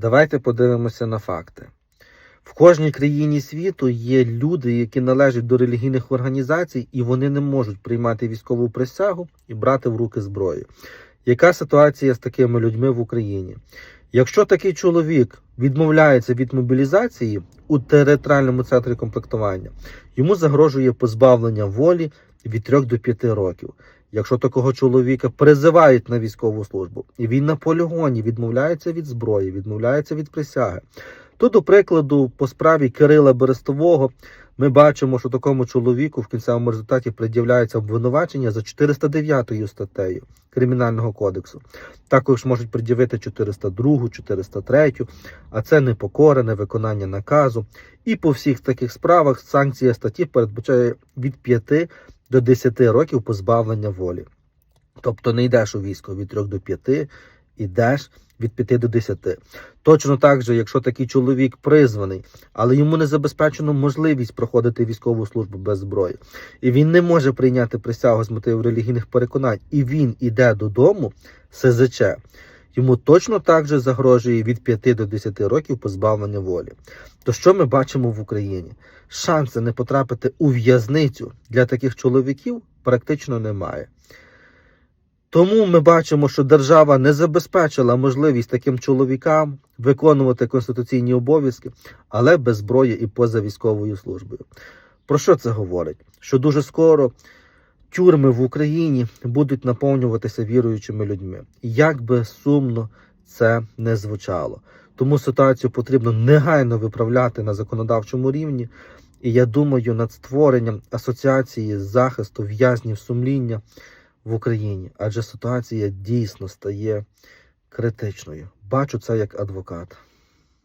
Давайте подивимося на факти. В кожній країні світу є люди, які належать до релігійних організацій, і вони не можуть приймати військову присягу і брати в руки зброю. Яка ситуація з такими людьми в Україні? Якщо такий чоловік відмовляється від мобілізації у територіальному центрі комплектування, йому загрожує позбавлення волі від 3 до 5 років. Якщо такого чоловіка призивають на військову службу, і він на полігоні відмовляється від зброї, відмовляється від присяги, то, до прикладу, по справі Кирила Берестового ми бачимо, що такому чоловіку в кінцевому результаті пред'являється обвинувачення за 409 статтею Кримінального кодексу. Також можуть пред'явити 402, 403, а це непокора, невиконання наказу. І по всіх таких справах санкція статті передбачає від 5 до 10 років позбавлення волі. Тобто не йдеш у військо від 3 до 5, ідеш від 5 до 10. Точно так же, якщо такий чоловік призваний, але йому не забезпечено можливість проходити військову службу без зброї, і він не може прийняти присягу з мотивів релігійних переконань, і він іде додому, СЗЧ, йому точно так же загрожує від 5 до 10 років позбавлення волі. То що ми бачимо в Україні? Шанси не потрапити у в'язницю для таких чоловіків практично немає. Тому ми бачимо, що держава не забезпечила можливість таким чоловікам виконувати конституційні обов'язки, але без зброї і поза військовою службою. Про що це говорить? Що дуже скоро тюрми в Україні будуть наповнюватися віруючими людьми. Як би сумно це не звучало. Тому ситуацію потрібно негайно виправляти на законодавчому рівні. І я думаю над створенням асоціації захисту в'язнів сумління в Україні, адже ситуація дійсно стає критичною. Бачу це як адвокат.